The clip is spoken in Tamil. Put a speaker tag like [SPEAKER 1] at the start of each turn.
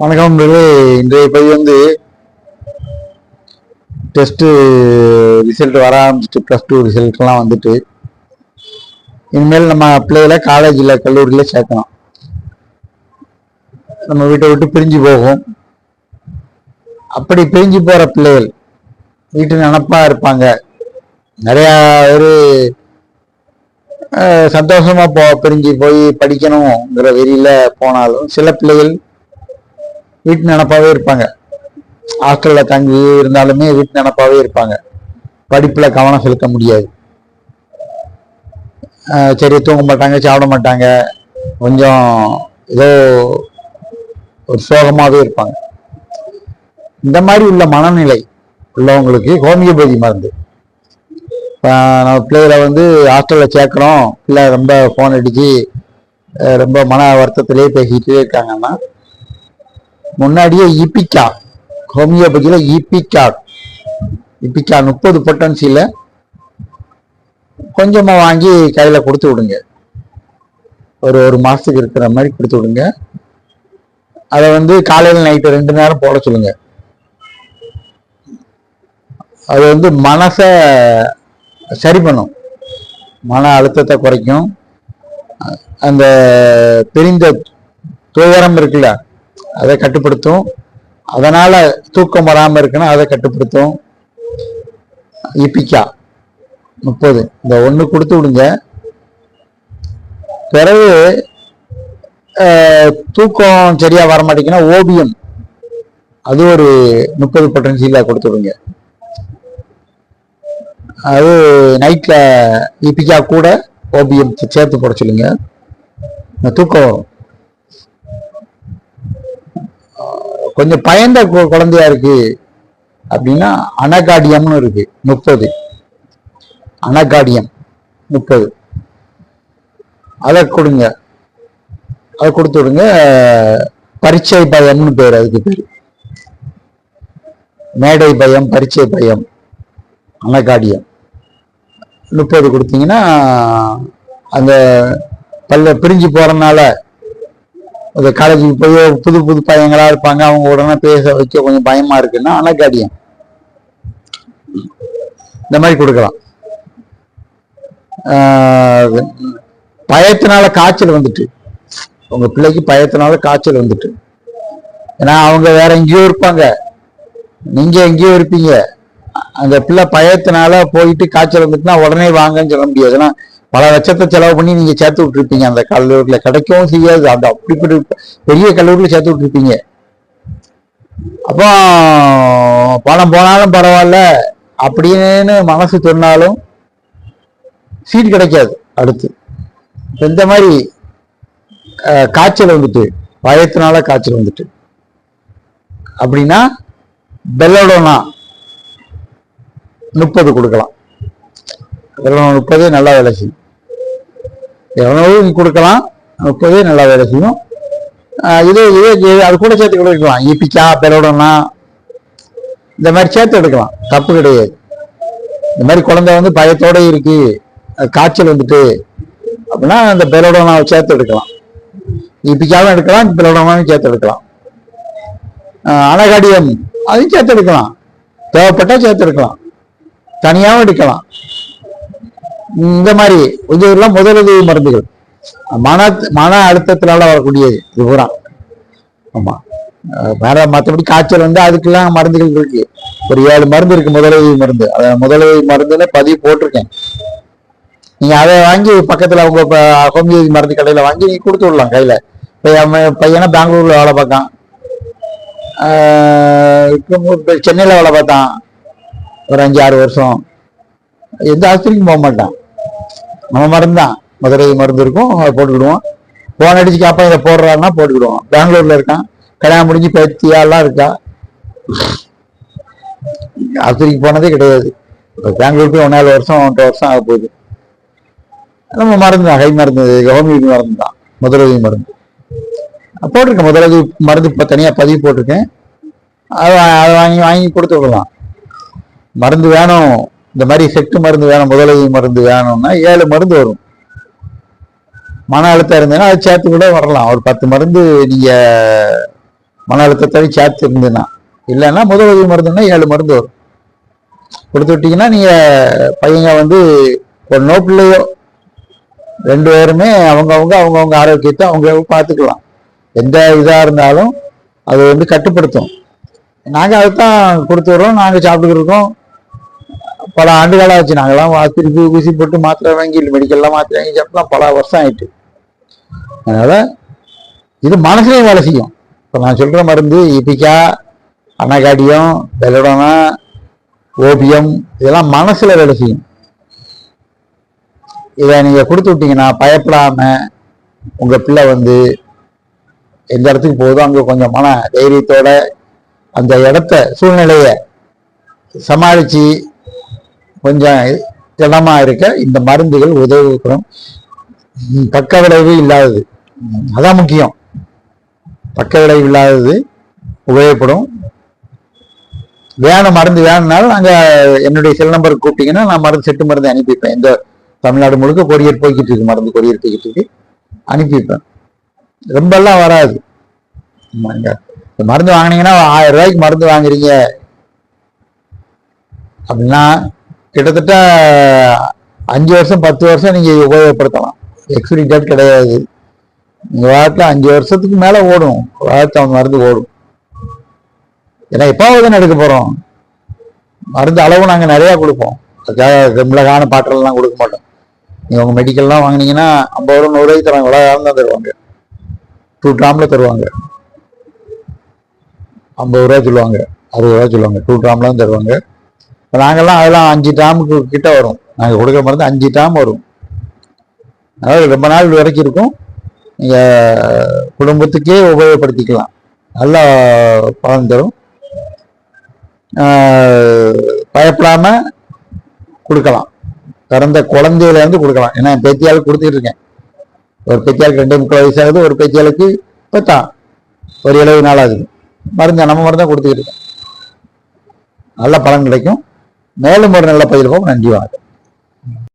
[SPEAKER 1] வணக்கம் இன்றைய பதிவு வந்து டெஸ்ட்டு ரிசல்ட் வர ஆரம்பிச்சிட்டு ப்ளஸ் டூ ரிசல்ட்லாம் வந்துட்டு இனிமேல் நம்ம பிள்ளைகளை காலேஜில் கல்லூரியில் சேர்க்கணும் நம்ம வீட்டை விட்டு பிரிஞ்சு போகும். அப்படி பிரிஞ்சு போகிற பிள்ளைகள் வீட்டு நினப்பாக இருப்பாங்க. நிறையா ஒரு சந்தோஷமாக போ பிரிஞ்சு போய் படிக்கணுங்கிற வெறியில் போனாலும் சில பிள்ளைகள் வீட்டு நினப்பாவே இருப்பாங்க. ஹாஸ்டல்ல தங்கி இருந்தாலுமே வீட்டு நினப்பாவே இருப்பாங்க. படிப்புல கவனம் செலுத்த முடியாது. சரி தூங்க மாட்டாங்க சாப்பிட மாட்டாங்க. கொஞ்சம் ஏதோ ஒரு சோகமாவே இருப்பாங்க. இந்த மாதிரி உள்ள மனநிலை உள்ளவங்களுக்கு ஹோமியோபதி மருந்து. இப்போ நம்ம பிள்ளைகளை வந்து ஹாஸ்டலில் சேர்க்குறோம். பிள்ளை ரொம்ப ஃபோன் அடிச்சு ரொம்ப மன வருத்தத்திலே பேசிக்கிட்டே இருக்காங்கன்னா முன்னாடியே இபிகா ஹோமியோபதியில் இபிகா இபிகா முப்பது பொட்டன்சியில் கொஞ்சமாக வாங்கி கையில் கொடுத்து விடுங்க. ஒரு ஒரு மாதத்துக்கு இருக்கிற மாதிரி கொடுத்து விடுங்க. அதை வந்து காலையில் நைட்டு ரெண்டு நேரம் போட சொல்லுங்க. அது வந்து மனசை சரி பண்ணும். மன அழுத்தத்தை குறைக்கும். அந்த பிரிந்த துயரம் இருக்குல்ல அதை கட்டுப்படுத்தும். அதனால தூக்கம் வராமல் இருக்குன்னா அதை கட்டுப்படுத்தும். இப்பிக்கா முப்பது. இந்த ஒன்று கொடுத்து விடுங்க. பிறகு தூக்கம் சரியா வர மாட்டேங்கன்னா ஓபியம். அது ஒரு முப்பது பொட்டன்சியல கொடுத்து விடுங்க. அது நைட்ல இபிகா கூட ஓபியம் சேர்த்து போட சொல்லுங்க. இந்த தூக்கம் வரும் கொஞ்சம் பயந்த கு- குழந்தையா இருக்கு அப்படின்னா அனகாடியம்னு இருக்கு முப்பது. அனகாடியம் முப்பது. அதை கொடுங்க. அதை கொடுத்து விடுங்க. பரீட்சை பயம்னு பேர் அதுக்கு பேர். மேடை பயம் பரீட்சை பயம் அனகாடியம். முப்பது கொடுத்தீங்கன்னா அந்த பல்ல பிரிஞ்சு போறதுனால இந்த காலேஜுக்கு போய் புது புது பையங்களா இருப்பாங்க. அவங்க உடனே பேச வைக்க கொஞ்சம் பயமா இருக்குன்னா அனகாடியம். இந்த மாதிரி கொடுக்கலாம். ஆஹ் பயத்தினால காய்ச்சல் வந்துட்டு. உங்க பிள்ளைக்கு பயத்தினால காய்ச்சல் வந்துட்டு. ஏன்னா அவங்க வேற எங்கேயோ இருப்பாங்க. நீங்க எங்கேயோ இருப்பீங்க. அந்த பிள்ளை பயத்தினால போயிட்டு காய்ச்சல் வந்துட்டுனா உடனே வாங்கன்னு சொல்ல முடியாது. ஏன்னா பல லட்சத்தை செலவு பண்ணி நீங்க சேர்த்து விட்டுருப்பீங்க. அந்த கல்லூரியில கிடைக்கவும் செய்யாது. அந்த அப்படிப்பட்ட பெரிய கல்லூரியில சேர்த்து விட்டுருப்பீங்க. அப்போ பணம் போனாலும் பரவாயில்ல. அப்படின்னு மனசு சொன்னாலும் சீட் கிடைக்காது அடுத்து. இந்த மாதிரி காய்ச்சல் வந்துட்டு பயத்தினால காய்ச்சல் வந்துட்டு. அப்படின்னா பெல்லடோனா முப்பது கொடுக்கலாம். இருநூறு முப்பது நல்லா வேலை செய்யும். இருநூறு கொடுக்கலாம்? முப்பது நல்லா வேலை செய்யும். ஆஹ் இது இது அது கூட சேர்த்து கூட எடுக்கலாம் இப்பிக்கா பெரோடனா இந்த மாதிரி சேர்த்து எடுக்கலாம். தப்பு கிடையாது. இந்த மாதிரி குழந்தை வந்து பயத்தோட இருக்கு. காய்ச்சல் வந்துட்டு அப்படின்னா அந்த பெரோடனாவை சேர்த்து எடுக்கலாம். இப்பிக்காவும் எடுக்கலாம் பெரோடனாவும் சேர்த்து எடுக்கலாம். அனகாடியம் அதையும் சேர்த்து எடுக்கலாம். தேவைப்பட்டா சேர்த்து எடுக்கலாம். தனியாகவும் எடுக்கலாம். இந்த மாதிரி இதெல்லாம் முதலுதவி மருந்துகள். மன மன அழுத்தத்தினால வரக்கூடியது இது பூரா. ஆமா. வேற மற்றபடி காய்ச்சல் வந்து அதுக்கெல்லாம் மருந்துகள் இருக்கு. ஒரு ஏழு மருந்து இருக்கு முதலுதவி மருந்து. அதை முதலுதவி மருந்துன்னு பதிவு போட்டிருக்கேன். நீங்க அதை வாங்கி பக்கத்துல உங்க ஹோமியோபதி மருந்து கடையில வாங்கி நீங்க கொடுத்து விடலாம் கையில. பையனை பெங்களூர்ல வேலை பார்க்கான். இப்போ சென்னையில வேலை பார்த்தான். ஒரு அஞ்சு ஆறு வருஷம். எந்த ஆஸ்பத்திரிக்கும் போக மாட்டான். நம்ம மருந்து தான் மதுரை மருந்து இருக்கும் அதை போட்டுக்கிடுவோம். போன் அடிச்சு கேப்பா இதை போடுறாருன்னா போட்டுக்கிடுவோம். பெங்களூர்ல இருக்கான். கல்யாணம் முடிஞ்சு பேத்தியாலாம் இருக்கா? ஆஸ்பத்திரிக்கு போனதே கிடையாது. இப்போ பெங்களூர் போய் ஒன்னாலு வருஷம் ஒன்றரை வருஷம் ஆக போகுது. நம்ம மருந்து தான் கை மருந்து ஹோமியோபதி மருந்து தான் முதலுதவி மருந்து போட்டிருக்கேன். முதலுதவி மருந்து இப்போ தனியாக பதிவு போட்டிருக்கேன். அதை அதை வாங்கி வாங்கி கொடுத்து விடலாம் மருந்து வேணும். இந்த மாதிரி செட்டு மருந்து வேணும் முதலுதவி மருந்து வேணும்னா ஏழு மருந்து வரும். மன அழுத்தம் இருந்ததுன்னா அது சேர்த்து கூட வரலாம். ஒரு பத்து மருந்து நீங்கள் மன அழுத்தத்தை சேர்த்து இருந்ததுன்னா. இல்லைன்னா முதலுதவி மருந்துன்னா ஏழு மருந்து வரும். கொடுத்து விட்டீங்கன்னா நீங்கள் பையங்க வந்து ஒரு நோப்பிள்ளையோ ரெண்டு பேருமே அவங்கவுங்க அவங்கவுங்க ஆரோக்கியத்தை அவங்க பார்த்துக்கலாம். எந்த இதாக இருந்தாலும் அது வந்து கட்டுப்படுத்தும். நாங்கள் அதுதான் கொடுத்து விட்றோம். நாங்கள் சாப்பிட்டுக்கிட்டு இருக்கோம். பல ஆண்டுகளாக ஆச்சு. நாங்கள்லாம் வா- திருப்பி ஊசி போட்டு மாத்திரை வாங்கி மெடிக்கல்லாம் மாத்திரை வாங்கி சாப்பிடலாம் பல வருஷம் ஆயிட்டு. அதனால இது மனசுலயும் வேலை செய்யும். இப்போ நான் சொல்கிற மருந்து இபிகா அனகாடியம் பெலடோனா ஓபியம் இதெல்லாம் மனசில் வேலை செய்யும். இதை நீங்கள் கொடுத்து விட்டீங்கன்னா பயப்படாமல் உங்கள் பிள்ளை வந்து எந்த இடத்துக்கு போகுதோ அங்கே கொஞ்சம் மன தைரியத்தோட அந்த இடத்த சூழ்நிலைய சமாளித்து கொஞ்சம் திடமா இருக்க இந்த மருந்துகள் உதவிக்கிறோம் பக்க விளைவு இல்லாதது. அதான் முக்கியம். பக்க விளைவு இல்லாதது உபயோகப்படும். வேணும் மருந்து வேணும்னாலும் நாங்கள் என்னுடைய செல் நம்பருக்கு கூப்பிட்டீங்கன்னா நான் மருந்து செட்டு மருந்து அனுப்பி வைப்பேன் இந்த தமிழ்நாடு முழுக்க கொரியர் போய்கிட்டு இருக்கு மருந்து கொரியர் போய்கிட்டு இருக்கு. அனுப்பி வைப்பேன் ரொம்பலாம் வராது. மருந்து வாங்குனீங்கன்னா ஆயிரம் ரூபாய்க்கு மருந்து வாங்குறீங்க. அப்படின்னா கிட்டத்தட்ட அஞ்சு வருஷம் பத்து வருஷம் நீங்கள் உபயோகப்படுத்தலாம். எக்ஸ்பிரி டேட் கிடையாது. உங்கள் வாரத்தில் அஞ்சு வருஷத்துக்கு மேலே ஓடும். வாழ்க்கை மருந்து ஓடும். ஏன்னா எப்பாவது தானே எடுக்க போகிறோம் மருந்து அளவு நாங்கள் நிறையா கொடுப்போம். அதுக்காக மிளகான பாட்டிலெலாம் கொடுக்க மாட்டோம். நீங்கள் உங்கள் மெடிக்கல்லாம் வாங்குனீங்கன்னா ஐம்பது ரூபா நூறு ரூபாய்க்கு தருவாங்க இவ்வளவு தான் தருவாங்க. டூ ட்ராமில் தருவாங்க. ஐம்பது ரூபா சொல்லுவாங்க. அறுபது ரூபா சொல்லுவாங்க. டூ ட்ராம்லாம் தருவாங்க. நாங்கள்லாம் நாங்கெல்லாம் அதெல்லாம் அஞ்சு டாமுக்கு கிட்ட வரும். நாங்கள் கொடுக்குற மருந்து அஞ்சு டாம் வரும். அதாவது ரொம்ப நாள் வரைக்கும் இருக்கும். நீங்கள் குடும்பத்துக்கே உபயோகப்படுத்திக்கலாம். நல்லா பலன் தரும். பயப்படாமல் பயப்படாம கொடுக்கலாம். பிறந்த குழந்தையிலேருந்து கொடுக்கலாம். ஏன்னா என் பேத்தியாளுக்கு கொடுத்துட்டு இருக்கேன். ஒரு பேத்தியாளுக்கு ரெண்டு முக்கால் வயசு ஆகுது ஒரு பேத்தியாளுக்கு இப்பதான் ஒரு எழுபது நாள் ஆகுது. மருந்து நம்ம மருந்தான் கொடுத்துக்கிட்டு இருக்கேன் நல்ல பலன் கிடைக்கும். மேலும் ஒரு நல்ல பதில் போகும் நன்றி வணக்கம்.